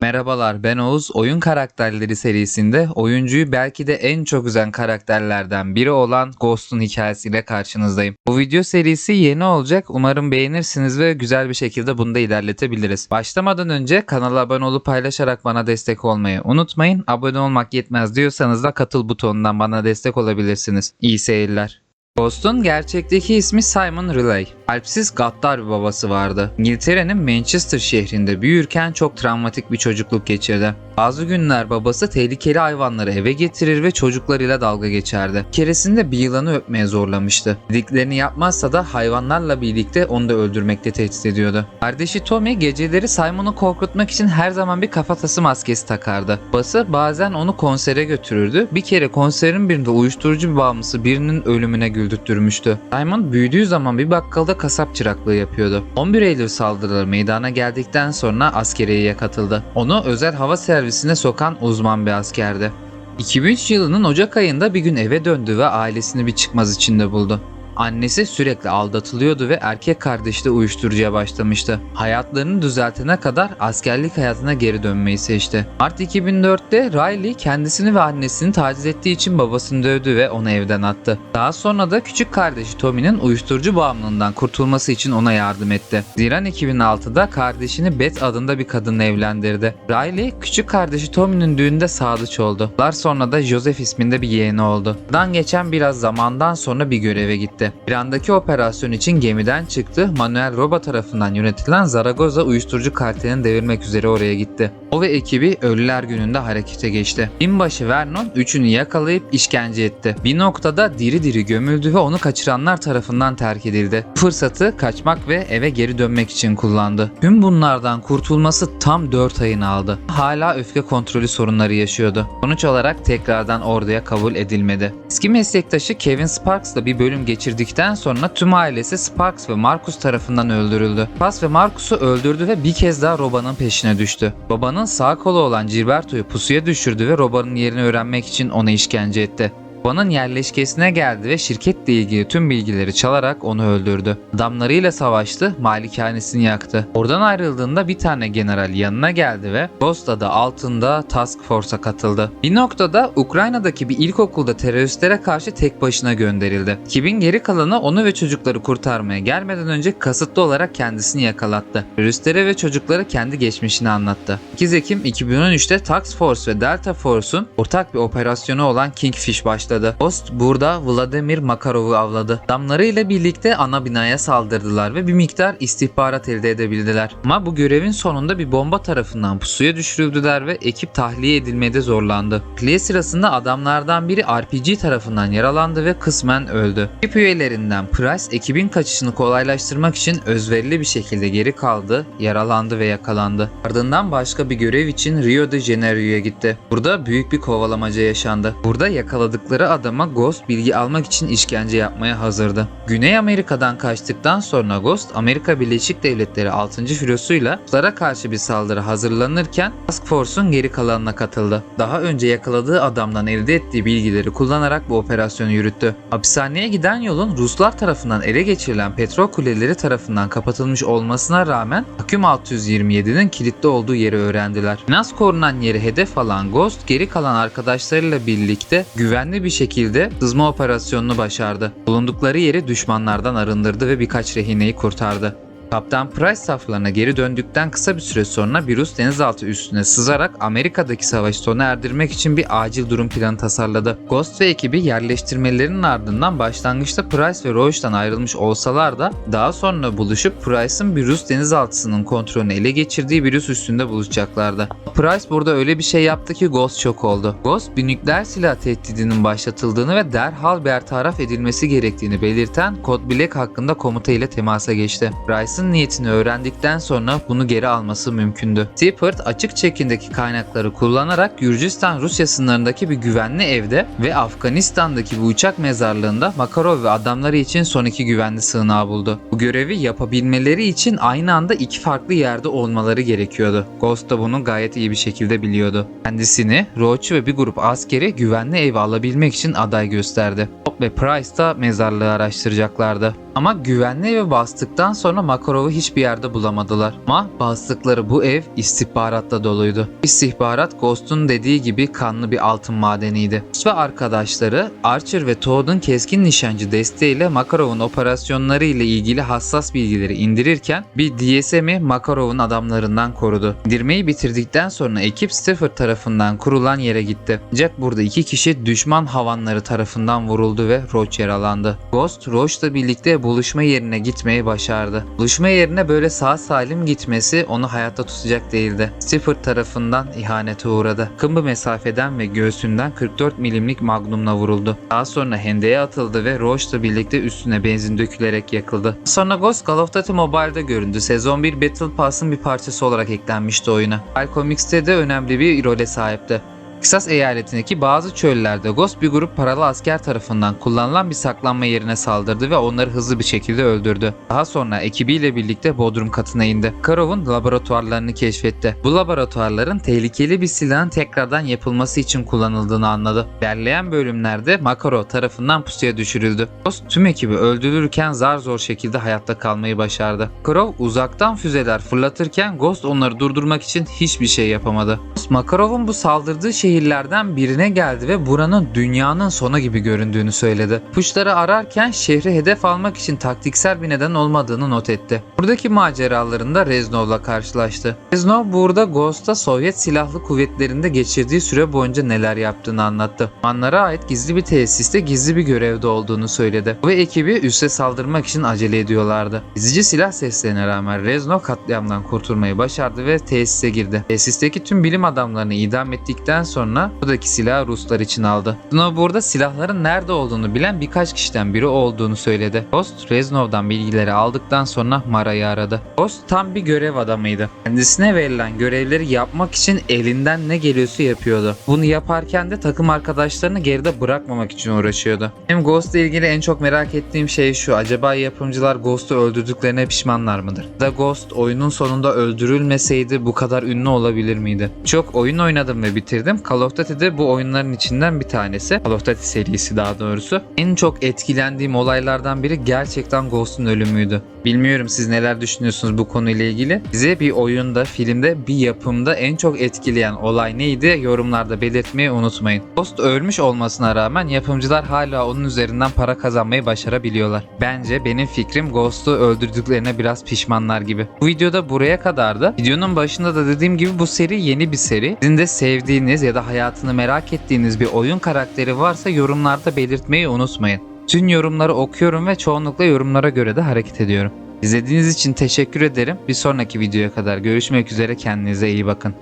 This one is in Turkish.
Merhabalar ben Oğuz. Oyun karakterleri serisinde oyuncuyu belki de en çok üzen karakterlerden biri olan Ghost'un hikayesiyle karşınızdayım. Bu video serisi yeni olacak. Umarım beğenirsiniz ve güzel bir şekilde bunu da ilerletebiliriz. Başlamadan önce kanala abone olup paylaşarak bana destek olmayı unutmayın. Abone olmak yetmez diyorsanız da katıl butonundan bana destek olabilirsiniz. İyi seyirler. Ghost'un gerçekteki ismi Simon Riley. Alpsiz gaddar bir babası vardı. İngiltere'nin Manchester şehrinde büyürken çok travmatik bir çocukluk geçirdi. Bazı günler babası tehlikeli hayvanları eve getirir ve çocuklarıyla dalga geçerdi. Bir keresinde bir yılanı öpmeye zorlamıştı. Dediklerini yapmazsa da hayvanlarla birlikte onu da öldürmekle tehdit ediyordu. Kardeşi Tommy geceleri Simon'u korkutmak için her zaman bir kafatası maskesi takardı. Babası bazen onu konsere götürürdü. Bir kere konserin birinde uyuşturucu bir bağımlısı birinin ölümüne güldürtmüştü. Simon büyüdüğü zaman bir bakkalda kasap çıraklığı yapıyordu. 11 Eylül saldırıları meydana geldikten sonra askeriyeye katıldı. Onu özel hava servisine sokan uzman bir askerdi. 2003 yılının Ocak ayında bir gün eve döndü ve ailesini bir çıkmaz içinde buldu. Annesi sürekli aldatılıyordu ve erkek kardeşi de uyuşturucuya başlamıştı. Hayatlarını düzeltene kadar askerlik hayatına geri dönmeyi seçti. Mart 2004'te Riley kendisini ve annesini taciz ettiği için babasını dövdü ve onu evden attı. Daha sonra da küçük kardeşi Tommy'nin uyuşturucu bağımlılığından kurtulması için ona yardım etti. Ziran 2006'da kardeşini Beth adında bir kadınla evlendirdi. Riley küçük kardeşi Tommy'nin düğünde sadıç oldu. Daha sonra da Joseph isminde bir yeğeni oldu. Dan geçen biraz zamandan sonra bir göreve gitti. İran'daki operasyon için gemiden çıktı. Manuel Roba tarafından yönetilen Zaragoza uyuşturucu kartelini devirmek üzere oraya gitti. O ve ekibi Ölüler Günü'nde harekete geçti. Binbaşı Vernon üçünü yakalayıp işkence etti. Bir noktada diri diri gömüldü ve onu kaçıranlar tarafından terk edildi. Fırsatı kaçmak ve eve geri dönmek için kullandı. Tüm bunlardan kurtulması tam 4 ayını aldı. Hala öfke kontrolü sorunları yaşıyordu. Sonuç olarak tekrardan orduya kabul edilmedi. Eski meslektaşı Kevin Sparks'la bir bölüm geçirdikten sonra tüm ailesi Sparks ve Marcus tarafından öldürüldü. Sparks ve Marcus'u öldürdü ve bir kez daha Roba'nın peşine düştü. Babanın sağ kolu olan Gilberto'yu pusuya düşürdü ve Roba'nın yerini öğrenmek için ona işkence etti. Roba'nın yerleşkesine geldi ve şirketle ilgili tüm bilgileri çalarak onu öldürdü. Adamlarıyla savaştı, malikanesini yaktı. Oradan ayrıldığında bir tane general yanına geldi ve Ghost adı altında Task Force'a katıldı. Bir noktada Ukrayna'daki bir ilkokulda teröristlere karşı tek başına gönderildi. Ekibin geri kalanı onu ve çocukları kurtarmaya gelmeden önce kasıtlı olarak kendisini yakalattı. Teröristlere ve çocuklara kendi geçmişini anlattı. 8 Ekim 2013'te Task Force ve Delta Force'un ortak bir operasyonu olan Kingfish başladı. Ghost burada Vladimir Makarov'u avladı. Adamlarıyla birlikte ana binaya saldırdılar ve bir miktar istihbarat elde edebildiler. Ama bu görevin sonunda bir bomba tarafından pusuya düşürüldüler ve ekip tahliye edilmede zorlandı. Tahliye sırasında adamlardan biri RPG tarafından yaralandı ve kısmen öldü. Ekip üyelerinden Price ekibin kaçışını kolaylaştırmak için özverili bir şekilde geri kaldı, yaralandı ve yakalandı. Ardından başka bir görev için Rio de Janeiro'ya gitti. Burada büyük bir kovalamaca yaşandı. Burada yakaladıkları adama Ghost bilgi almak için işkence yapmaya hazırdı. Güney Amerika'dan kaçtıktan sonra Ghost Amerika Birleşik Devletleri 6. filosuyla Ruslara karşı bir saldırı hazırlanırken Task Force'un geri kalanına katıldı. Daha önce yakaladığı adamdan elde ettiği bilgileri kullanarak bu operasyonu yürüttü. Hapishaneye giden yolun Ruslar tarafından ele geçirilen petrol kuleleri tarafından kapatılmış olmasına rağmen Aküm 627'nin kilitli olduğu yeri öğrendiler. Nas korunan yeri hedef alan Ghost geri kalan arkadaşlarıyla birlikte güvenli bir şekilde sızma operasyonunu başardı. Bulundukları yeri düşmanlardan arındırdı ve birkaç rehineyi kurtardı. Kaptan Price saflarına geri döndükten kısa bir süre sonra bir Rus denizaltı üstüne sızarak Amerika'daki savaşı sona erdirmek için bir acil durum planı tasarladı. Ghost ve ekibi yerleştirmelerinin ardından başlangıçta Price ve Roach'tan ayrılmış olsalar da daha sonra buluşup Price'ın bir Rus denizaltısının kontrolünü ele geçirdiği bir üs üstünde buluşacaklardı. Price burada öyle bir şey yaptı ki Ghost şok oldu. Ghost bir nükleer silah tehdidinin başlatıldığını ve derhal bertaraf edilmesi gerektiğini belirten Kod Black hakkında komuta ile temasa geçti. Price'ın niyetini öğrendikten sonra bunu geri alması mümkündü. Seaport açık çekindeki kaynakları kullanarak Gürcistan Rusya sınırındaki bir güvenli evde ve Afganistan'daki bir uçak mezarlığında Makarov ve adamları için son iki güvenli sığınağı buldu. Bu görevi yapabilmeleri için aynı anda iki farklı yerde olmaları gerekiyordu. Ghost da bunu gayet iyi bir şekilde biliyordu. Kendisini, Roach ve bir grup askeri güvenli ev alabilmek için aday gösterdi. Bob ve Price da mezarlığı araştıracaklardı. Ama güvenli evi bastıktan sonra Makarov'u hiçbir yerde bulamadılar. Ama bastıkları bu ev istihbaratla doluydu. İstihbarat Ghost'un dediği gibi kanlı bir altın madeniydi. Ghost ve arkadaşları Archer ve Toad'un keskin nişancı desteğiyle Makarov'un operasyonları ile ilgili hassas bilgileri indirirken bir DSM'i Makarov'un adamlarından korudu. İndirmeyi bitirdikten sonra ekip Stafford tarafından kurulan yere gitti. Ancak burada iki kişi düşman havanları tarafından vuruldu ve Roach yaralandı. Ghost, Roach'la birlikte buluşma yerine gitmeyi başardı. Buluşma yerine böyle sağ salim gitmesi onu hayatta tutacak değildi. Stafford tarafından ihanete uğradı. Bir mesafeden ve göğsünden 44 milimlik magnumla vuruldu. Daha sonra hendeye atıldı ve Roach'la birlikte üstüne benzin dökülerek yakıldı. Sonra Ghost Call of Duty Mobile'da göründü. Sezon 1 Battle Pass'ın bir parçası olarak eklenmişti oyuna. Al Comics'te de önemli bir role sahipti. Texas eyaletindeki bazı çöllerde Ghost bir grup paralı asker tarafından kullanılan bir saklanma yerine saldırdı ve onları hızlı bir şekilde öldürdü. Daha sonra ekibiyle birlikte bodrum katına indi. Karov'un laboratuvarlarını keşfetti. Bu laboratuvarların tehlikeli bir silahın tekrardan yapılması için kullanıldığını anladı. İlerleyen bölümlerde Makarov tarafından pusuya düşürüldü. Ghost tüm ekibi öldürürken zar zor şekilde hayatta kalmayı başardı. Karov uzaktan füzeler fırlatırken Ghost onları durdurmak için hiçbir şey yapamadı. Makarov'un bu saldırdığı şehirlerden birine geldi ve buranın dünyanın sonu gibi göründüğünü söyledi. Puçları ararken şehri hedef almak için taktiksel bir neden olmadığını not etti. Buradaki maceralarında Reznov'la karşılaştı. Reznov burada Ghost'a Sovyet Silahlı Kuvvetleri'nde geçirdiği süre boyunca neler yaptığını anlattı. Manlara ait gizli bir tesiste gizli bir görevde olduğunu söyledi. Ve ekibi üste saldırmak için acele ediyorlardı. İzici silah seslerine rağmen Reznov katliamdan kurtulmayı başardı ve tesise girdi. Tesisteki tüm bilim adamlarını idam ettikten sonra buradaki silahı Ruslar için aldı. Burada silahların nerede olduğunu bilen birkaç kişiden biri olduğunu söyledi. Ghost Reznov'dan bilgileri aldıktan sonra Mara'yı aradı. Ghost tam bir görev adamıydı. Kendisine verilen görevleri yapmak için elinden ne geliyorsa yapıyordu. Bunu yaparken de takım arkadaşlarını geride bırakmamak için uğraşıyordu. Hem Ghost ile ilgili en çok merak ettiğim şey şu. Acaba yapımcılar Ghost'u öldürdüklerine pişmanlar mıdır? Da Ghost oyunun sonunda öldürülmeseydi bu kadar ünlü olabilir miydi? Çok oyun oynadım ve bitirdim. Call of Duty de bu oyunların içinden bir tanesi. Call of Duty serisi daha doğrusu. En çok etkilendiğim olaylardan biri gerçekten Ghost'un ölümüydü. Bilmiyorum siz neler düşünüyorsunuz bu konuyla ilgili. Bize bir oyunda, filmde, bir yapımda en çok etkileyen olay neydi? Yorumlarda belirtmeyi unutmayın. Ghost ölmüş olmasına rağmen yapımcılar hala onun üzerinden para kazanmayı başarabiliyorlar. Bence benim fikrim Ghost'u öldürdüklerine biraz pişmanlar gibi. Bu videoda buraya kadardı. Videonun başında da dediğim gibi bu seri yeni bir seri. Sizin de sevdiğiniz ya da hayatını merak ettiğiniz bir oyun karakteri varsa yorumlarda belirtmeyi unutmayın. Tüm yorumları okuyorum ve çoğunlukla yorumlara göre de hareket ediyorum. İzlediğiniz için teşekkür ederim. Bir sonraki videoya kadar görüşmek üzere kendinize iyi bakın.